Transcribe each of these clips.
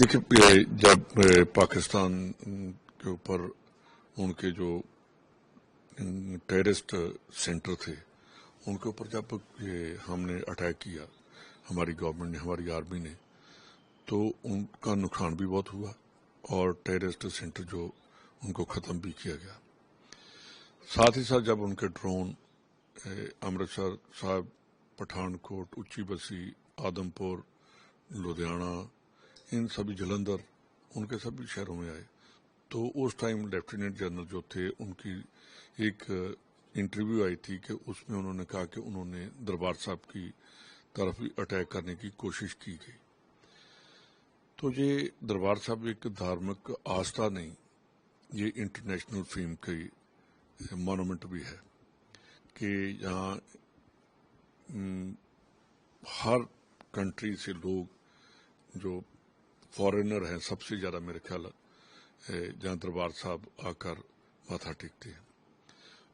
دیکھیے جب پاکستان کے اوپر ان کے جو ٹیرسٹ سینٹر تھے، ان کے اوپر جب ہم نے اٹیک کیا، ہماری گورنمنٹ نے، ہماری آرمی نے، تو ان کا نقصان بھی بہت ہوا اور ٹیرسٹ سینٹر جو ان کو ختم بھی کیا گیا۔ ساتھ ہی ساتھ جب ان کے ڈرون امرتسر صاحب پٹھان کوٹ اچھی بسی آدم پور لدھیانہ ان سبھی جلندر ان کے سبھی شہروں میں آئے۔ تو اس ٹائم لیفٹیننٹ جنرل جو تھے، ان کی ایک انٹرویو آئی تھی کہ اس میں انہوں نے کہا کہ انہوں نے دربار صاحب کی طرف اٹیک کرنے کی کوشش کی گئی تو یہ دربار صاحب ایک دھارمک آستہ نہیں، یہ انٹرنیشنل فیم کی مانومنٹ بھی ہے کہ یہاں ہر کنٹری سے لوگ جو فارینر ہیں، سب سے زیادہ میرے خیال جہاں دربار صاحب آ کر ماتھا ٹیکتے ہیں۔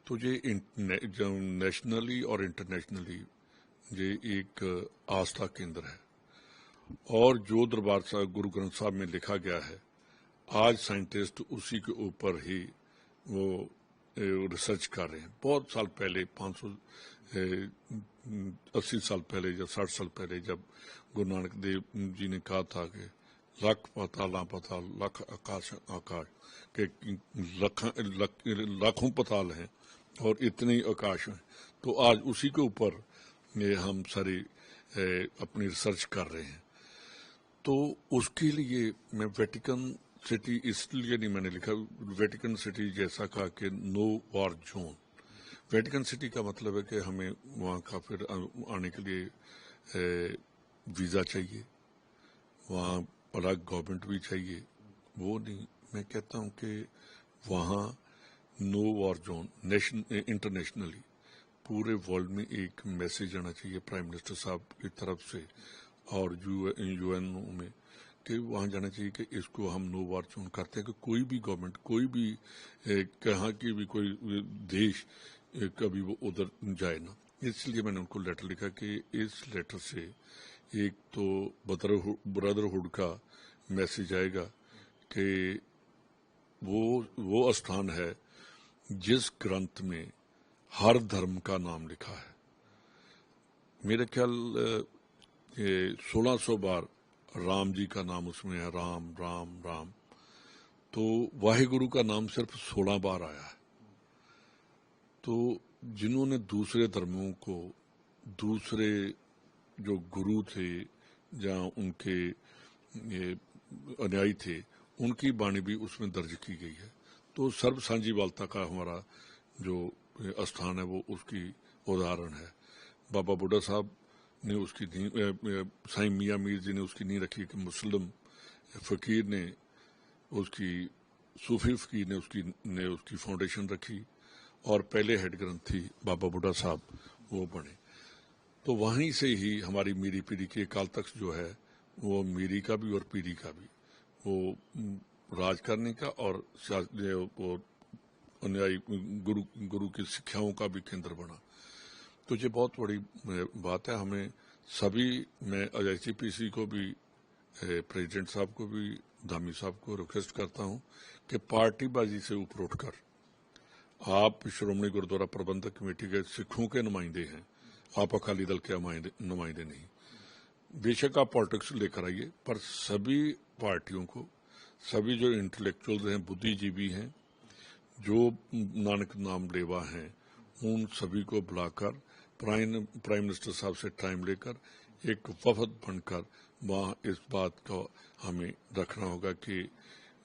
تو یہ نیشنلی اور انٹرنیشنلی یہ ایک آستھا کیندر ہے۔ اور جو دربار صاحب، گرو گرنتھ صاحب میں لکھا گیا ہے، آج سائنٹسٹ اسی کے اوپر ہی وہ ریسرچ کر رہے ہیں۔ بہت سال پہلے، پانچ سو اسی سال پہلے یا ساٹھ سال پہلے جب گرو نانک دیو جی نے کہا تھا کہ لکھ پتالا پتال لکھ آکاش آکاش، کہ لکھوں لاکھوں پتال ہیں اور اتنے اکاش آکاش ہیں۔ تو آج اسی کے اوپر یہ ہم ساری اپنی ریسرچ کر رہے ہیں۔ تو اس کے لیے میں ویٹیکن سٹی اس لیے نہیں میں نے لکھا ویٹیکن سٹی جیسا کہا کہ no war zone Vatican city کا مطلب ہے کہ ہمیں وہاں کا پھر آنے کے لیے ویزا چاہیے۔ وہاں بلاک گورنمنٹ بھی چاہیے۔ وہ نہیں۔ میں کہتا ہوں کہ وہاں نو وار زون انٹرنیشنلی پورے ورلڈ میں ایک میسج آنا چاہیے پرائم منسٹر صاحب کی طرف سے اور یو این او میں کہ وہاں جانا چاہیے کہ اس کو ہم نو وار زون کرتے ہیں۔ کہ کوئی بھی گورنمنٹ کوئی بھی کہاں کی بھی کوئی دیش کبھی وہ ادھر جائے نہ۔ اس لیے میں نے ان کو لیٹر لکھا کہ اس لیٹر سے ایک تو برادرہڈ کا میسج آئے گا کہ وہ اسطحان استھان ہے جس گرنتھ میں ہر دھرم کا نام لکھا ہے۔ میرے خیال سولہ سو بار رام جی کا نام اس میں ہے، رام رام رام۔ تو واہ گرو کا نام صرف سولہ بار آیا ہے۔ تو جنہوں نے دوسرے دھرموں کو، دوسرے جو گرو تھے، جہاں ان کے انیائی تھے، ان کی بانی بھی اس میں درج کی گئی ہے۔ تو سرب سانجی والتا کا ہمارا جو استھان ہے، وہ اس کی اداہرن ہے۔ بابا بڈھا صاحب نے اس کی سائیں میاں میر جی نے اس کی نہیں رکھی کہ مسلم فقیر نے اس کی صوفی فقیر نے اس کی، نے اس کی فاؤنڈیشن رکھی۔ اور پہلے ہیڈ گرنتھی بابا بڈھا صاحب، وہ بنے تو وہیں سے ہی ہماری میری پیری کے کال تک جو ہے، وہ میری کا بھی اور پیری کا بھی۔ وہ راج کرنے کا اور گرو کی سکھیاؤں کا بھی کیندر بنا۔ تو یہ بہت بڑی بات ہے۔ ہمیں سبھی، میں آئی پی سی کو بھی پریزیڈنٹ صاحب کو بھی دامی صاحب کو ریکویسٹ کرتا ہوں کہ پارٹی بازی سے اوپر اٹھ کر۔ آپ شرومنی گردورہ پربندہ کمیٹی کے سکھوں کے نمائندے ہیں۔ آپ اکالی دل کے نمائندے نہیں۔ بے شک آپ پالیٹکس لے کر آئیے، پر سبھی پارٹیوں کو، سبھی جو انٹلیکچولز ہیں بدھی جیبی ہیں، جو نانک نام لیوا ہیں، ان سبھی کو بلا کر پرائم منسٹر صاحب سے ٹائم لے کر ایک وفد بن کر وہاں اس بات کو ہمیں رکھنا ہوگا کہ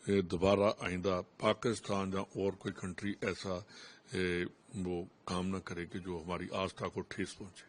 دوبارہ آئندہ پاکستان یا اور کوئی کنٹری ایسا وہ کام نہ کرے کہ جو ہماری آستھا کو ٹھیس پہنچے